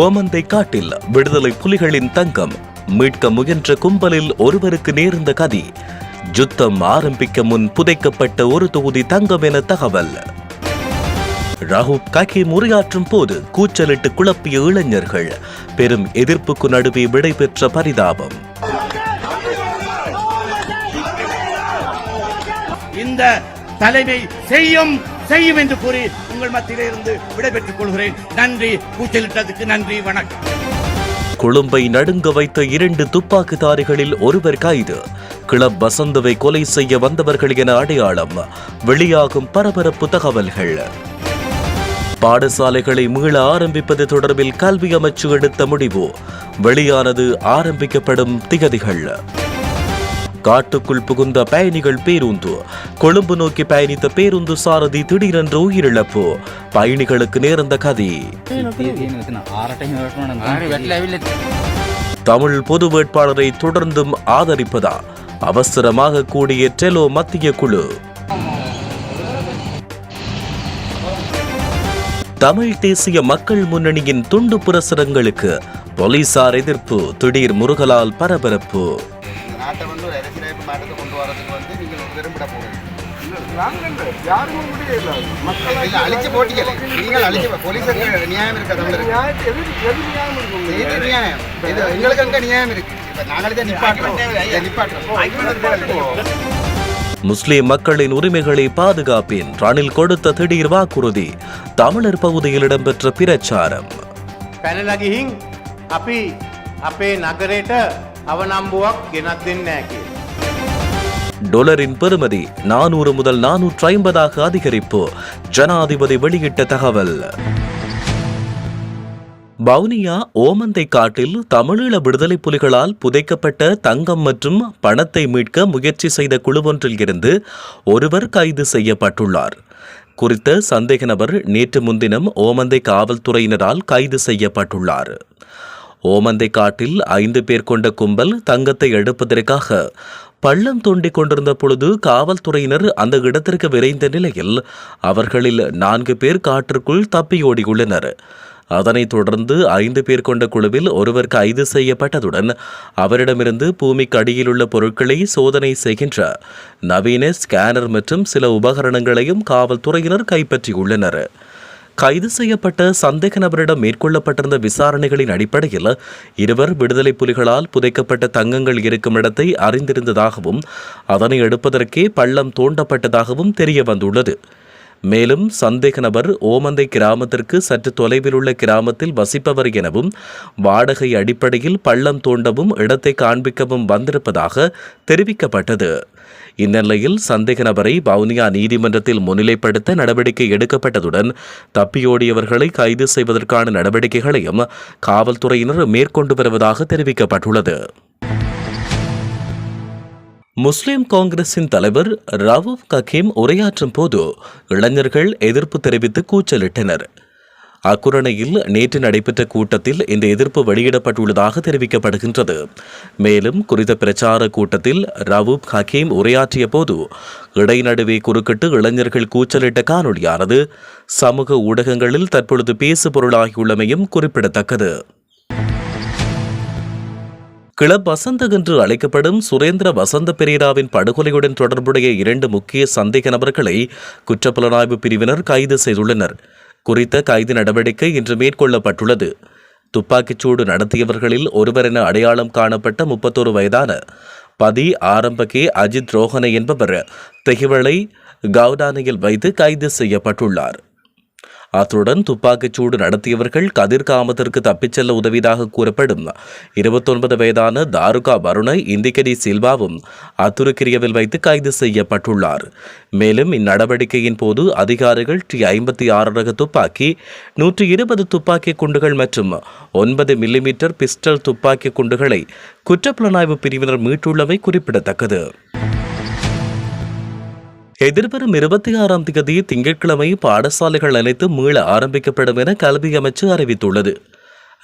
ஓமந்தை காட்டில் விடுதலை புலிகளின் தங்கம் மீட்க முயன்ற கும்பலில் ஒருவருக்கு நேர்ந்த கதி. யுத்தம் ஆரம்பிக்க முன் புதைக்கப்பட்ட ஒரு தொகுதி தங்கம் என தகவல். ரஹூப் ககீம் உரையாற்றும் போது கூச்சலிட்டு குழப்பிய இளைஞர்கள் பெரும் எதிர்ப்புக்கு நடுவே விடைபெற்ற பரிதாபம். இந்த தலைமை செய்யும் செய்யும் என்று கூறி உங்கள் மத்தியிலே இருந்து விடைபெற்றுக் கொள்கிறேன். நன்றி. கூச்சலிட்டதுக்கு நன்றி. வணக்கம். கொழும்பை நடுங்க வைத்த இரண்டு துப்பாக்கிதாரிகளில் ஒருவர் கைது. கிளப் வசந்தவை கொலை செய்ய வந்தவர்கள் என அடையாளம். வெளியாகும் பரபரப்பு தகவல்கள். பாடசாலைகளை மீள ஆரம்பிப்பது தொடர்பில் கல்வி அமைச்சு எடுத்த முடிவு. வெளியானது ஆரம்பிக்கப்படும் திகதிகள். காட்டுக்குள் புகுந்த பயணிகள் பேருந்து. கொழும்பு நோக்கி பயணித்த பேருந்து சாரதி திடீரென்று உயிரிழப்பு. பயணிகளுக்கு நேர்ந்த கதி. தமிழ் பொது வேட்பாளரை தொடர்ந்தும் ஆதரிப்பதா? அவசரமாக கூடிய டெலோ மத்திய குழு. தமிழ் தேசிய மக்கள் முன்னணியின் துண்டு பிரசுரங்களுக்கு போலீசார் எதிர்ப்பு. திடீர் முருகலால் பரபரப்பு. அழிச்சு போட்டீங்களே நீங்கள் அழிச்சு போலீஸுக்கு நியாயம் இருக்கா தமிழருக்கு எது எது நியாயம் இருக்கும் இது நியாயம் இது எங்களுக்கு அங்கே நியாயம் இருக்கு இப்போ நாங்களே தான் நிப்பாட்டுறோம் இதை நிப்பாட்டுறோம் முஸ்லிம் மக்களின் உரிமைகளை பாதுகாப்பேன் ரணில் கொடுத்த திடீர் வாக்குறுதி தமிழர் பகுதியில் இடம்பெற்ற பிரச்சாரம் පැනලා ගිහින් අපි අපේ නගරයට අවනම්බුවක් ගෙනත් දෙන්නේ නැහැ කියලා. டொலரின் பெறுமதி நானூறு முதல் நானூற்று ஐம்பதாக அதிகரிப்பு. ஜனாதிபதி வெளியிட்ட தகவல். வவுனியா ஓமந்தை காட்டில் தமிழீழ விடுதலை புலிகளால் புதைக்கப்பட்ட தங்கம் மற்றும் பணத்தை மீட்க முயற்சி செய்த குழுவொன்றில் இருந்து ஒருவர் கைது செய்யப்பட்டுள்ளார். குறித்த சந்தேக நபர் நேற்று முன்தினம் ஓமந்தை காவல்துறையினரால் கைது செய்யப்பட்டுள்ளார். ஓமந்தை காட்டில் ஐந்து பேர் கொண்ட கும்பல் தங்கத்தை எடுப்பதற்காக பள்ளம் தோண்டிக் கொண்டிருந்த பொழுது காவல்துறையினர் அந்த இடத்திற்கு விரைந்த நிலையில் அவர்களில் நான்கு பேர் காற்றுக்குள் தப்பியோடியுள்ளனர். அதனைத் தொடர்ந்து ஐந்து பேர் கொண்ட குழுவில் ஒருவர் கைது செய்யப்பட்டதுடன் அவரிடமிருந்து பூமிக்கு அடியிலுள்ள பொருட்களை சோதனை செய்கின்ற நவீன ஸ்கேனர் மற்றும் சில உபகரணங்களையும் காவல்துறையினர் கைப்பற்றியுள்ளனர். கைது செய்யப்பட்ட சந்தேக நபரிடம் மேற்கொள்ளப்பட்டிருந்த விசாரணைகளின் அடிப்படையில் இருவர் விடுதலை புலிகளால் புதைக்கப்பட்ட தங்கங்கள் இருக்கும் இடத்தை அறிந்திருந்ததாகவும் அதனை எடுப்பதற்கே பள்ளம் தோண்டப்பட்டதாகவும் தெரிய வந்துள்ளது மேலும் சந்தேக நபர் ஓமந்தை கிராமத்திற்கு சற்று தொலைவில் உள்ள கிராமத்தில் வசிப்பவர் எனவும் வாடகை அடிப்படையில் பள்ளம் தோண்டவும் இடத்தை காண்பிக்கவும் வந்திருப்பதாக தெரிவிக்கப்பட்டது. இந்நிலையில் சந்தேக நபரை வவுனியா நீதிமன்றத்தில் முன்னிலைப்படுத்த நடவடிக்கை எடுக்கப்பட்டதுடன் தப்பியோடியவர்களை கைது செய்வதற்கான நடவடிக்கைகளையும் காவல்துறையினர் மேற்கொண்டு வருவதாக தெரிவிக்கப்பட்டுள்ளது. முஸ்லிம் காங்கிரசின் தலைவர் ரவூப் ககீம் உரையாற்றும் போது இளைஞர்கள் எதிர்ப்பு தெரிவித்து கூச்சலிட்டனர். அக்குரணையில் நேற்று நடைபெற்ற கூட்டத்தில் இந்த எதிர்ப்பு வெளியிடப்பட்டுள்ளதாக தெரிவிக்கப்படுகின்றது. மேலும் குறித்த பிரச்சார கூட்டத்தில் ரவூப் ஹக்கீம் உரையாற்றிய போது இடைநடுவே குறுக்கிட்டு இளைஞர்கள் கூச்சலிட்ட காணொளியானது சமூக ஊடகங்களில் தற்பொழுது பேசு பொருளாகியுள்ளமையும் குறிப்பிடத்தக்கது. கிளப் வசந்த என்று அழைக்கப்படும் சுரேந்திர வசந்த பெரேராவின் படுகொலையுடன் தொடர்புடைய இரண்டு முக்கிய சந்தேக நபர்களை குற்றப்புலனாய்வு பிரிவினர் கைது செய்துள்ளனர். குறித்த கைது நடவடிக்கை இன்று மேற்கொள்ளப்பட்டுள்ளது. துப்பாக்கிச்சூடு நடத்தியவர்களில் ஒருவர் என அடையாளம் காணப்பட்ட முப்பத்தோரு வயதான பதி ஆரம்பகே அஜித் ரோஹனை என்பவர் தெஹிவளை கவுடானையில் வைத்து கைது செய்யப்பட்டுள்ளார். அத்துடன் துப்பாக்கிச்சூடு நடத்தியவர்கள் கதிர்காமத்திற்கு தப்பிச் செல்ல உதவியதாக கூறப்படும். இருபத்தொன்பது வயதான தாருகா வருணை இந்திகரி சில்வாவும் அத்துருக்கிரியவில் வைத்து கைது செய்யப்பட்டுள்ளார். மேலும் இந்நடவடிக்கையின் போது அதிகாரிகள் டி ஐம்பத்தி ஆறு ரக துப்பாக்கி நூற்றி இருபது துப்பாக்கி குண்டுகள் மற்றும் ஒன்பது மில்லிமீட்டர் பிஸ்டல் துப்பாக்கி குண்டுகளை குற்றப்புலனாய்வு பிரிவினர் மீட்டுள்ளவை குறிப்பிடத்தக்கது. எதிர்வரும் இருபத்தி ஆறாம் தேதி திங்கட்கிழமை பாடசாலைகள் அனைத்தும் மீள ஆரம்பிக்கப்படும் என கல்வி அமைச்சு அறிவித்துள்ளது.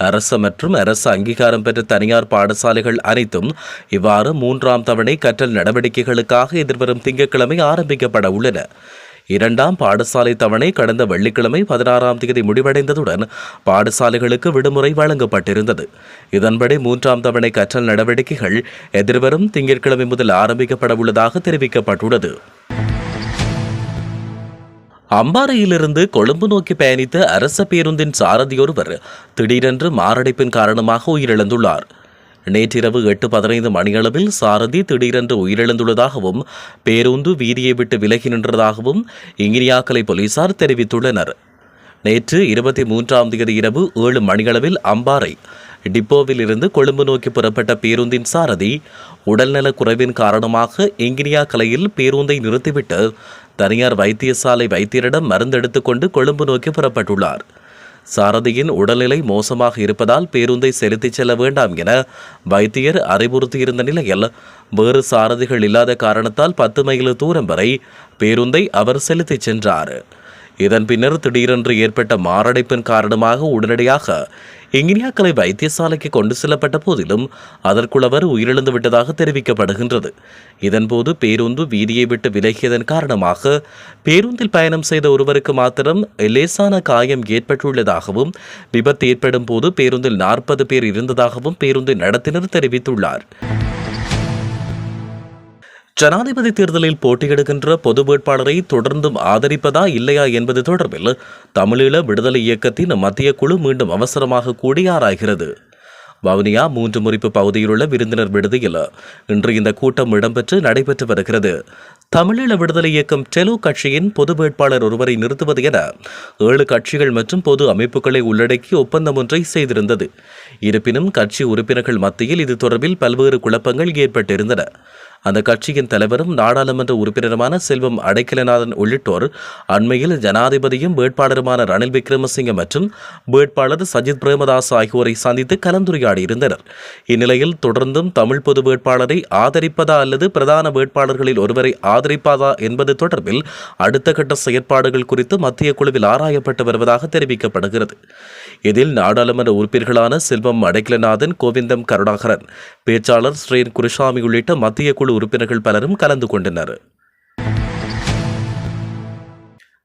அரசு மற்றும் அரசு அங்கீகாரம் பெற்ற தனியார் பாடசாலைகள் அனைத்தும் இவ்வாறு மூன்றாம் தவணை கற்றல் நடவடிக்கைகளுக்காக எதிர்வரும் திங்கட்கிழமை ஆரம்பிக்கப்பட உள்ளன. இரண்டாம் பாடசாலை தவணை கடந்த வெள்ளிக்கிழமை பதினாறாம் தேதி முடிவடைந்ததுடன் பாடசாலைகளுக்கு விடுமுறை வழங்கப்பட்டிருந்தது. இதன்படி மூன்றாம் தவணை கற்றல் நடவடிக்கைகள் எதிர்வரும் திங்கட்கிழமை முதல் ஆரம்பிக்கப்பட உள்ளதாக தெரிவிக்கப்பட்டுள்ளது. அம்பாறையிலிருந்து கொழும்பு நோக்கி பயணித்த அரச பேருந்தின் சாரதியொருவர் திடீரென்று மாரடைப்பின் காரணமாக உயிரிழந்துள்ளார். நேற்றிரவு எட்டு பதினைந்து மணியளவில் சாரதி திடீரென்று உயிரிழந்துள்ளதாகவும் பேருந்து வீதியை விட்டு விலகி நின்றதாகவும் இங்கிரியாக்கலை போலீசார் தெரிவித்துள்ளனர். நேற்று இருபத்தி மூன்றாம் தேதி இரவு ஏழு மணியளவில் அம்பாறை டிப்போவில் இருந்து கொழும்பு நோக்கி புறப்பட்ட பேருந்தின் சாரதி உடல்நலக் குறைவின் காரணமாக எங்கினியா கலையில் பேருந்தை நிறுத்திவிட்டு தனியார் வைத்தியசாலை வைத்தியரிடம் மருந்தெடுத்துக்கொண்டு கொழும்பு நோக்கி புறப்பட்டுள்ளார். சாரதியின் உடல்நிலை மோசமாக இருப்பதால் பேருந்தை செலுத்திச் செல்ல வேண்டாம் என வைத்தியர் அறிவுறுத்தியிருந்த நிலையில் வேறு சாரதிகள் இல்லாத காரணத்தால் பத்து மைல் தூரம் வரை பேருந்தை அவர் செலுத்திச் சென்றார். இதன் பின்னர் திடீரென்று ஏற்பட்ட மாரடைப்பின் காரணமாக உடனடியாக எங்கினியாக்களை வைத்தியசாலைக்கு கொண்டு செல்லப்பட்ட போதிலும் அதற்குள் அவர் உயிரிழந்து விட்டதாக தெரிவிக்கப்படுகின்றது. இதன்போது பேருந்து வீதியை விட்டு விலகியதன் காரணமாக பேருந்தில் பயணம் செய்த ஒருவருக்கு மாத்திரம் லேசான காயம் ஏற்பட்டுள்ளதாகவும் விபத்து ஏற்படும் போது பேருந்தில் நாற்பது பேர் இருந்ததாகவும் பேருந்தின் நடத்தினர் தெரிவித்துள்ளார். ஜனாதிபதி தேர்தலில் போட்டியிடுகின்ற பொது வேட்பாளரை தொடர்ந்தும் ஆதரிப்பதா இல்லையா என்பது தொடர்பில் தமிழீழ விடுதலை இயக்கத்தின் மத்திய குழு மீண்டும் அவசரமாக கூடி ஆராய்கிறது வவுனியா மூன்று முறிப்பு பகுதியிலுள்ள விருந்தினர் விடுதியில் இன்று இந்த கூட்டம் இடம்பெற்று நடைபெற்று வருகிறது. தமிழீழ விடுதலை இயக்கம் டெலோ கட்சியின் பொது வேட்பாளர் ஒருவரை நிறுத்துவது என ஏழு கட்சிகள் மற்றும் பொது அமைப்புகளை உள்ளடக்கி ஒப்பந்தம் ஒன்றை செய்திருந்தது. இருப்பினும் கட்சி உறுப்பினர்கள் மத்தியில் இது தொடர்பில் பல்வேறு குழப்பங்கள் ஏற்பட்டிருந்தன. அந்த கட்சியின் தலைவரும் நாடாளுமன்ற உறுப்பினருமான செல்வம் அடைக்கலநாதன் உள்ளிட்டோர் அண்மையில் ஜனாதிபதியும் வேட்பாளருமான ரணில் விக்ரமசிங்க மற்றும் வேட்பாளர் சஜித் பிரேமதாஸ் ஆகியோரை சந்தித்து கலந்துரையாடியிருந்தனர். இந்நிலையில் தொடர்ந்தும் தமிழ் பொது வேட்பாளரை ஆதரிப்பதா அல்லது பிரதான வேட்பாளர்களில் ஒருவரை ஆதரிப்பதா என்பது தொடர்பில் அடுத்த கட்ட செயற்பாடுகள் குறித்து மத்திய குழுவில் ஆராயப்பட்டு வருவதாக தெரிவிக்கப்படுகிறது. இதில் நாடாளுமன்ற உறுப்பினர்களான செல்வம் அடைக்கலநாதன் கோவிந்தம் கருணாகரன் பேச்சாளர் ஸ்ரீன் குருசாமி உள்ளிட்ட மத்திய குழு உறுப்பினர்கள் பலரும் கலந்து கொண்டனர்.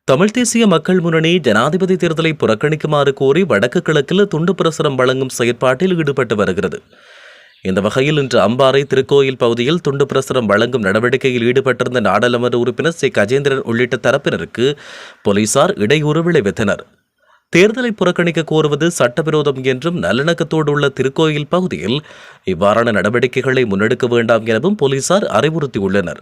தமிழ் தேசிய மக்கள் முன்னணி ஜனாதிபதி தேர்தலை புறக்கணிக்குமாறு கோரி வடக்கு கிழக்கில் துண்டு பிரசுரம் வழங்கும் செயற்பாட்டில் ஈடுபட்டு வருகிறது. இந்த வகையில் இன்று அம்பாறை திருக்கோயில் பகுதியில் துண்டு பிரசுரம் வழங்கும் நடவடிக்கையில் ஈடுபட்டிருந்த நாடாளுமன்ற உறுப்பினர் சி. கஜேந்திரன் உள்ளிட்ட தரப்பினருக்கு போலீசார் இடையூறு விளைவித்தனர். தேர்தலை புறக்கணிக்க கோருவது சட்டவிரோதம் என்றும் நல்லிணக்கத்தோடு உள்ள திருக்கோயில் பகுதியில் இவ்வாறான நடவடிக்கைகளை முன்னெடுக்க வேண்டாம் எனவும் போலீசார் அறிவுறுத்தியுள்ளனர்.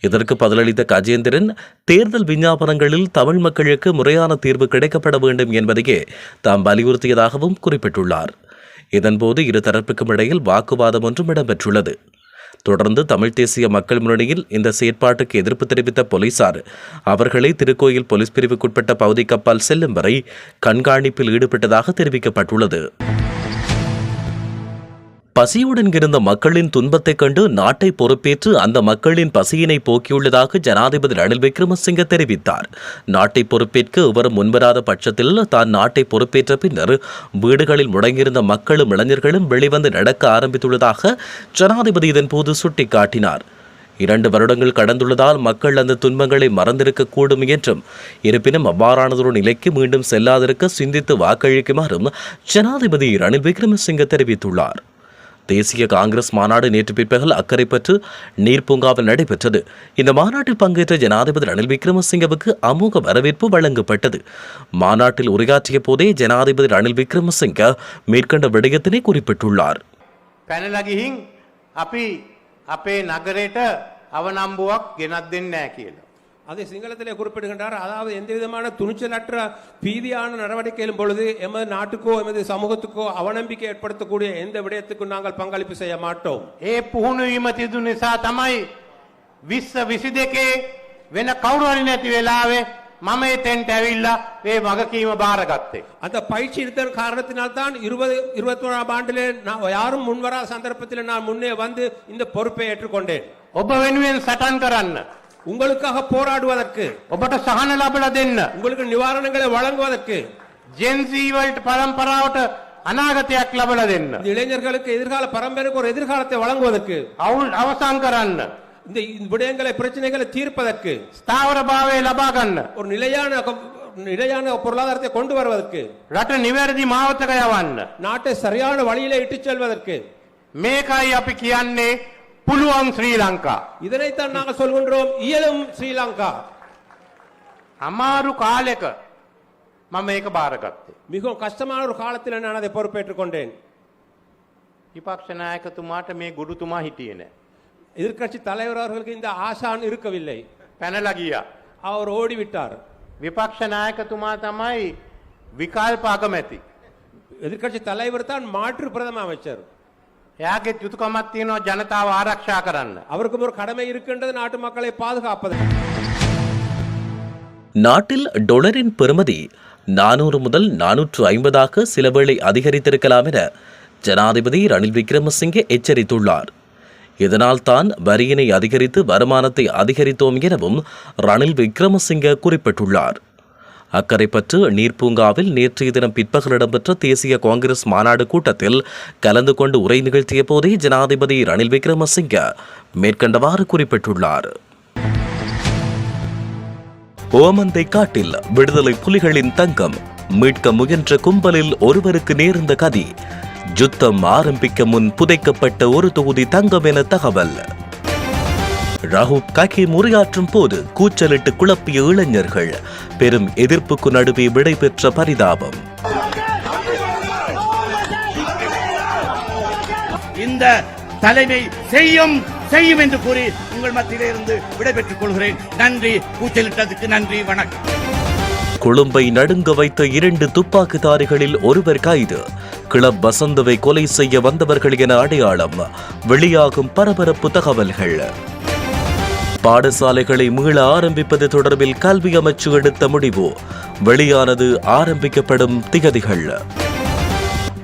இதற்கு பதிலளித்த கஜேந்திரன் தேர்தல் விஞ்ஞாபனங்களில் தமிழ் மக்களுக்கு முறையான தீர்வு கிடைக்கப்பட வேண்டும் என்பதையே தாம் வலியுறுத்தியதாகவும் குறிப்பிட்டுள்ளார். இதன்போது இருதரப்புக்கும் இடையில் வாக்குவாதம் ஒன்றும் இடம்பெற்றுள்ளது. தொடர்ந்து தமிழ் தேசிய மக்கள் முன்னணியில் இந்த செயற்பாட்டுக்கு எதிர்ப்பு தெரிவித்த போலீசார் அவர்களை திருக்கோயில் போலீஸ் பிரிவுக்குட்பட்ட பகுதிக்கப்பால் செல்லும் வரை கண்காணிப்பில் ஈடுபட்டதாக தெரிவிக்கப்பட்டுள்ளது. பசியுடன் இருந்த மக்களின் துன்பத்தைக் கண்டு நாட்டை பொறுப்பேற்று அந்த மக்களின் பசியினை போக்கியுள்ளதாக ஜனாதிபதி ரணில் விக்ரமசிங்க தெரிவித்தார். நாட்டை பொறுப்பேற்க இவரும் முன்வராத பட்சத்தில் தான் நாட்டை பொறுப்பேற்ற பின்னர் வீடுகளில் முடங்கியிருந்த மக்களும் இளைஞர்களும் வெளிவந்து நடக்க ஆரம்பித்துள்ளதாக ஜனாதிபதி இதன்போது சுட்டிக்காட்டினார். இரண்டு வருடங்கள் கடந்துள்ளதால் மக்கள் அந்த துன்பங்களை மறந்திருக்க கூடும் என்றும் இருப்பினும் அவ்வாறானதொரு நிலைக்கு மீண்டும் செல்லாதிருக்க சிந்தித்து வாக்களிக்குமாறும் ஜனாதிபதி ரணில் விக்ரமசிங்க தெரிவித்துள்ளார். தேசிய காங்கிரஸ் மாநாடு நேற்று பிற்பகல் அக்கரைப்பற்று நீர்ப்பூங்காவில் நடைபெற்றது இந்த மாநாட்டில் பங்கேற்ற ஜனாதிபதி ரணில் விக்ரமசிங்கவுக்கு அமோக வரவேற்பு வழங்கப்பட்டது மாநாட்டில் உரையாற்றிய போதே ஜனாதிபதி ரணில் விக்ரமசிங்க மேற்கண்ட விடயத்தினை குறிப்பிட்டுள்ளார் පැනලා ගිහින් අපි අපේ නගරයට අවනම්බුවක් ගෙනත් දෙන්නේ නැහැ කියලා. அதை சிங்களத்திலே குறிப்பிடுகின்றார் அதாவது எந்த விதமான துணிச்சலற்ற பீதியான நடவடிக்கையிலும் பொழுது எமது நாட்டுக்கோ எமது சமூகத்துக்கோ அவநம்பிக்கை ஏற்படுத்தக்கூடிய எந்த விடயத்துக்கும் நாங்கள் பங்களிப்பு செய்ய மாட்டோம் ඒ පුහුණුවීම තිදු නිසා තමයි විස්ස විසි දෙකේ වෙන කවුරුහරි නැති වෙලාවේ මම එතෙන්ට ඇවිල්ලා ඒ වගකීම භාරගත්තේ. அந்த பயிற்சி இருந்த காரணத்தினால் தான் இருபது இருபத்தி ஒன்றாம் ஆண்டிலே நான் யாரும் முன்வரா சந்தர்ப்பத்தில் நான் முன்னே வந்து இந்த பொறுப்பை ஏற்றுக்கொண்டேன் ඔබ වෙනුවෙන් සටන් කරන්න. உங்களுக்காக போராடுவதற்கு ඔබට සහන ලබල දෙන්න. உங்களுக்கு நிவாரணங்களை வழங்குவதற்கு ජෙන්සීවල්ට පරම්පරාවට අනාගතයක් ලබල දෙන්න. இந்த இளைஞர்களுக்கு எதிர்கால பரம்பரைக்கு ஒரு எதிர்காலத்தை வழங்குவதற்கு අවුල් අවසං කරන්න. இந்த விடயங்களை பிரச்சனைகளை தீர்ப்பதற்கு ස්ථාවර භාවය ලබා ගන්න. ஒரு நிலையான நிலையான பொருளாதாரத்தை கொண்டு வருவதற்கு රට නිවැරදි මාවතක යවන්න. நாட்டை சரியான வழியிலே இட்டுச் செல்வதற்கு මේකයි අපි කියන්නේ පුළුවන් ශ්‍රී ලංකා. இதனைத்தான் நாங்கள் சொல்கின்றோம் இயலும் ஸ்ரீலங்கா අමාරු කාලෙක මම ඒක බාරගත්තේ. மிகவும் கஷ்டமான ஒரு காலத்தில் நான் அதை பொறுப்பேற்றுக் கொண்டேன் විපක්ෂ නායකතුමාට මේ ගුරුතුමා හිටියේ නෑ. எதிர்க்கட்சி தலைவர் அவர்களுக்கு இந்த ஆசான் இருக்கவில்லை පැනලා ගියා. அவர் ஓடிவிட்டார் විපක්ෂ නායකතුමා තමයි විකල්ප අගමැති. எதிர்க்கட்சி தலைவர் தான் மாற்று பிரதம அமைச்சர் එයාගෙත් යුතුකමක් තියෙනවා ජනතාව ආරක්ෂා කරන්න. அவருக்கும் ஒரு கடமை இருக்கின்றது நாட்டு மக்களை பாதுகாப்பது நாட்டில் டொலரின் பெறுமதி நானூறு முதல் நானூற்று ஐம்பதாக சிலவேளை அதிகரித்திருக்கலாம் என ஜனாதிபதி ரணில் விக்ரமசிங்கே எச்சரித்துள்ளார் இதனால் தான் வரியினை அதிகரித்து வருமானத்தை அதிகரித்தோம் எனவும் ரணில் விக்ரமசிங்க குறிப்பிட்டுள்ளார் அக்கரைப்பற்று நீர்ப்பூங்காவில் நேற்றைய தினம் பிற்பகல் இடம்பெற்ற தேசிய காங்கிரஸ் மாநாடு கூட்டத்தில் கலந்து கொண்டு உரை நிகழ்த்திய போதே ஜனாதிபதி ரணில் விக்ரமசிங்க மேற்கண்டவாறு குறிப்பிட்டுள்ளார். ஓமந்தை காட்டில் விடுதலை புலிகளின் தங்கம் மீட்க முயன்ற கும்பலில் ஒருவருக்கு நேர்ந்த கதி. யுத்தம் ஆரம்பிக்க முன் புதைக்கப்பட்ட ஒரு தொகுதி தங்கம் என தகவல். ரஹூப் ககி உரையாற்றும் போது கூச்சலிட்டு குழப்பிய இளைஞர்கள். பெரும் எதிர்ப்புக்கு நடுவே விடைபெற்ற பரிதாபம். இந்த தலைமை செய்யும் செய்யும் என்று கூறி உங்கள் மத்தியிலே இருந்து விடைபெற்றுக் கொள்கிறேன். நன்றி கூச்சலிட்டதுக்கு நன்றி வணக்கம். கொழும்பை நடுங்க வைத்த இரண்டு துப்பாக்கிதாரிகளில் ஒருவர் கைது. கிளப் வசந்தவை கொலை செய்ய வந்தவர்கள் என அடையாளம். வெளியாகும் பரபரப்பு தகவல்கள். பாடசாலைகளை மீள ஆரம்பிப்பது தொடர்பில் கல்வி அமைச்சு எடுத்த முடிவு. வெளியானது ஆரம்பிக்கப்படும் திகதிகள்.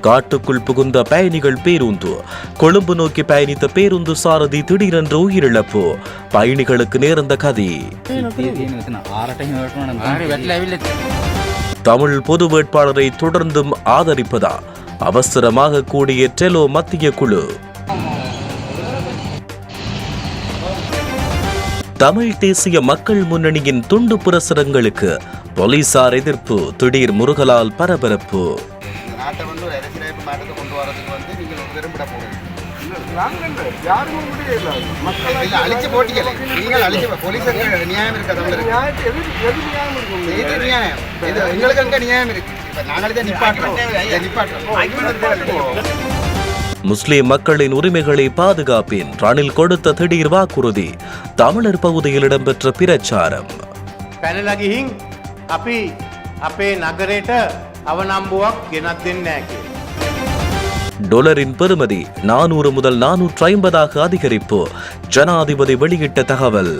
காட்டுக்குள் புகுந்த பயணிகள் பேருந்து. கொழும்பு நோக்கி பயணித்த பேருந்து சாரதி திடீரென்று உயிரிழப்பு. பயணிகளுக்கு நேர்ந்த கதி. தமிழ் பொது வேட்பாளரை தொடர்ந்தும் ஆதரிப்பதா? அவசரமாக கூடிய டெலோ மத்திய குழு. தமிழ் தேசிய மக்கள் முன்னணியின் துண்டு பிரசுரங்களுக்கு போலீசார் எதிர்ப்பு திடீர் முருகலால் பரபரப்பு. நியாயம் இருக்கா நாங்கள் நிப்பாட்டுறோம். நிப்பாட்டுறோம். முஸ்லிம் மக்களின் உரிமைகளை பாதுகாப்பேன் ரணில் கொடுத்த திடீர் வாக்குறுதி தமிழர் பகுதியில் இடம்பெற்ற பிரச்சாரம் පැනලා ගිහින් අපි අපේ නගරයට අවනම්බුවක් ගෙනත් දෙන්න ඇකේ. டொலரின் பெறுமதி நானூறு முதல் நானூற்று ஐம்பதாக அதிகரிப்பு ஜனாதிபதி வெளியிட்ட தகவல்